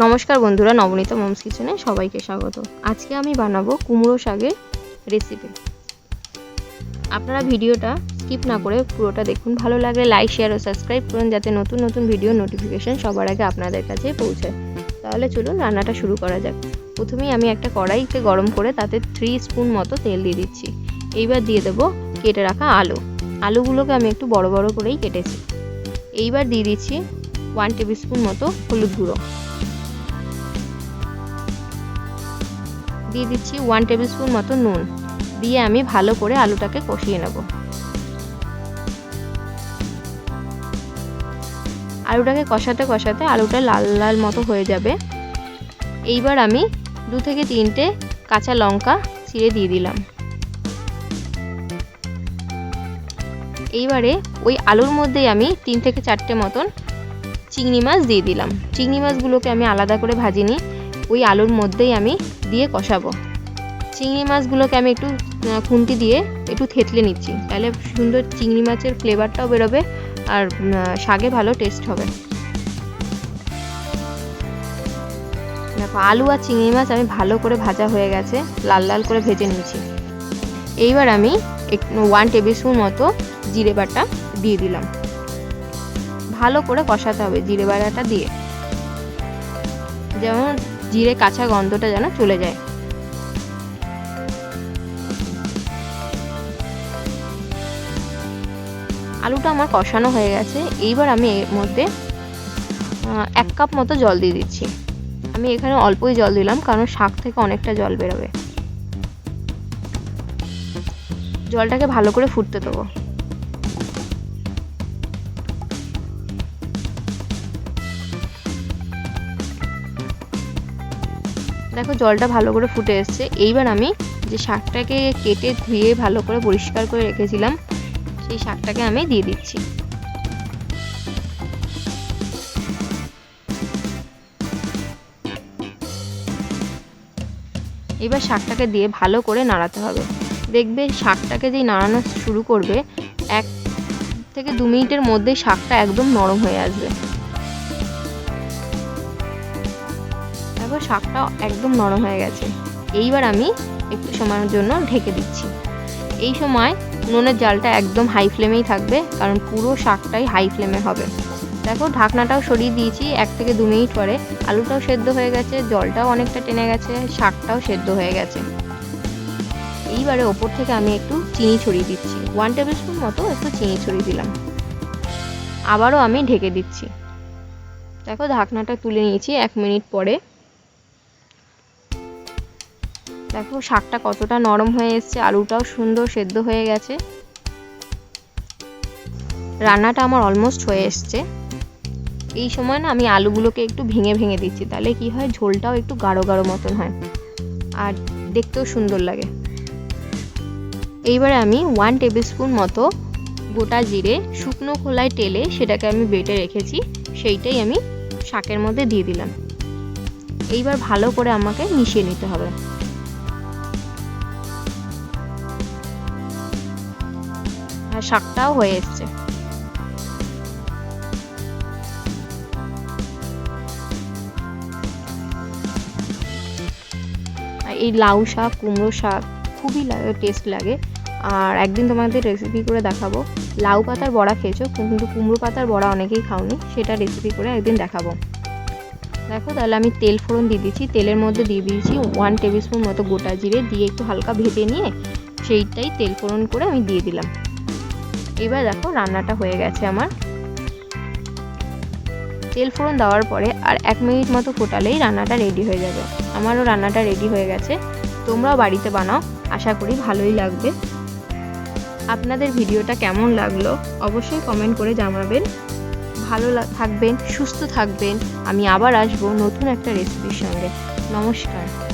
নমস্কার বন্ধুরা, নবনীতা মমস কিচেনে সবাইকে স্বাগত। আজকে আমি বানাবো কুমড়ো শাকের রেসিপি আপনারা ভিডিওটা স্কিপ না করে পুরোটা দেখুন। ভালো লাগলে লাইক শেয়ার ও সাবস্ক্রাইব করুন যাতে নতুন নতুন ভিডিও নোটিফিকেশান সবার আগে আপনাদের কাছে পৌঁছায় তাহলে চলুন রান্নাটা শুরু করা যাক। প্রথমেই আমি একটা কড়াইতে গরম করে তাতে থ্রি স্পুন মতো তেল দিয়ে দিচ্ছি। এইবার দিয়ে দেবো কেটে রাখা আলু। আলুগুলোকে আমি একটু বড় বড় করেই কেটেছি। এইবার দিয়ে দিচ্ছি ওয়ান টেবিল স্পুন মতো হলুদ গুঁড়ো। দিয়ে দিচ্ছি ওয়ান টেবিল স্পুন মতো নুন। দিয়ে আমি ভালো করে আলুটাকে কষিয়ে নেব। আলুটাকে কষাতে কষাতে আলুটা লাল লাল মতো হয়ে যাবে। এইবার আমি দু থেকে তিনটে কাঁচা লঙ্কা ছিঁড়ে দিয়ে দিলাম। এইবারে ওই আলুর মধ্যেই আমি তিন থেকে চারটে মতন চিংড়ি মাছ দিয়ে দিলাম। চিংড়ি মাছগুলোকে আমি আলাদা করে ভাজিনি। ওই আলুর মধ্যেই আমি দিয়ে কষাবো। চিংড়ি মাছগুলোকে আমি একটু খুন্তি দিয়ে একটু থেতলে নিচ্ছি। তাহলে সুন্দর চিংড়ি মাছের ফ্লেভারটাও বেরোবে আর শাকে ভালো টেস্ট হবে। দেখো, আলু আর চিংড়ি মাছ আমি ভালো করে ভাজা হয়ে গেছে, লাল লাল করে ভেজে নিয়েছি। এইবার আমি ওয়ান টেবিল স্পুন মতো জিরে বাটা দিয়ে দিলাম। ভালো করে কষাতে হবে জিরে বাটাটা দিয়ে। যেমন জিরে কাঁচা গন্ধটা যেন চলে যায়। আলুটা আমার কষানো হয়ে গেছে। এইবার আমি এর মধ্যে এক কাপ মতো জল দিয়ে দিচ্ছি। আমি এখানে অল্পই জল দিলাম, কারণ শাক থেকে অনেকটা জল বেরোবে। জলটাকে ভালো করে ফুটতে দেবো। দেখো জলটা ভালো করে ফুটে এসছে। এইবার আমি যে শাকটাকে কেটে ধুয়ে ভালো করে পরিষ্কার করে রেখেছিলাম, সেই শাকটাকে আমি দিয়ে দিচ্ছি। এবার শাকটাকে দিয়ে ভালো করে নাড়াতে হবে। দেখবে শাকটাকে যেই নাড়ানো শুরু করবে, এক থেকে দু মিনিটের মধ্যেই শাকটা একদম নরম হয়ে আসবে। শাকটা একদম নরম হয়ে গেছে। এইবার আমি একটু সময়ের জন্য ঢেকে দিচ্ছি। এই সময় নুনের জালটা একদম হাই ফ্লেমেই থাকবে, কারণ পুরো শাকটাই হাই ফ্লেমে হবে। দেখো, ঢাকনাটাও সরিয়ে দিয়েছি, এক থেকে দু মিনিট পরে। আলুটাও সেদ্ধ হয়ে গেছে, জলটাও অনেকটা টেনে গেছে, শাকটাও সেদ্ধ হয়ে গেছে। এইবারে ওপর থেকে আমি একটু চিনি ছড়িয়ে দিচ্ছি। ওয়ান টেবিল স্পুন মতো একটু চিনি ছড়িয়ে দিলাম। আবারও আমি ঢেকে দিচ্ছি। দেখো, ঢাকনাটা তুলে নিয়েছি এক মিনিট পরে। দেখো শাকটা কতটা নরম হয়ে এসছে, আলুটাও সুন্দর সেদ্ধ হয়ে গেছে। রান্নাটা আমার অলমোস্ট হয়ে এসছে। এই সময় না আমি আলুগুলোকে একটু ভেঙে ভেঙে দিচ্ছি, তাহলে কি হয় ঝোলটাও একটু গাঢ় গাঢ় মতন হয়। আর দেখতেও সুন্দর লাগে। এইবারে আমি ওয়ান টেবিল স্পুন মতো গোটা জিরে শুকনো খোলায় টেলে সেটাকে আমি বেটে রেখেছি, সেইটাই আমি শাকের মধ্যে দিয়ে দিলাম। এইবার ভালো করে আমাকে মিশিয়ে নিতে হবে। শাকটাও হয়ে এসছে। এই লাউ শাক, কুমড়ো শাক খুবই টেস্ট লাগে। আর একদিন তোমাদের রেসিপি করে দেখাবো। লাউ পাতার বড়া খেয়েছো, কিন্তু কুমড়ো পাতার বড়া অনেকেই খাওনি, সেটা রেসিপি করে একদিন দেখাবো। দেখো, তাহলে আমি তেল ফোড়ন দিয়ে দিচ্ছি। তেলের মধ্যে দিয়ে দিয়েছি ওয়ান টেবিল স্পুন মতো গোটা জিরে, দিয়ে একটু হালকা ভেজে নিয়ে সেইটাই তেল ফোড়ন করে আমি দিয়ে দিলাম। এবার দেখো রান্নাটা হয়ে গেছে আমার। তেল ফোড়ন দেওয়ার পরে আর এক মিনিট মতো ফোটালেই রান্নাটা রেডি হয়ে যাবে। আমারও রান্নাটা রেডি হয়ে গেছে। তোমরাও বাড়িতে বানাও, আশা করি ভালোই লাগবে। আপনাদের ভিডিওটা কেমন লাগল অবশ্যই কমেন্ট করে জানাবেন। ভালো থাকবেন, সুস্থ থাকবেন। আমি আবার আসব নতুন একটা রেসিপির সঙ্গে। নমস্কার।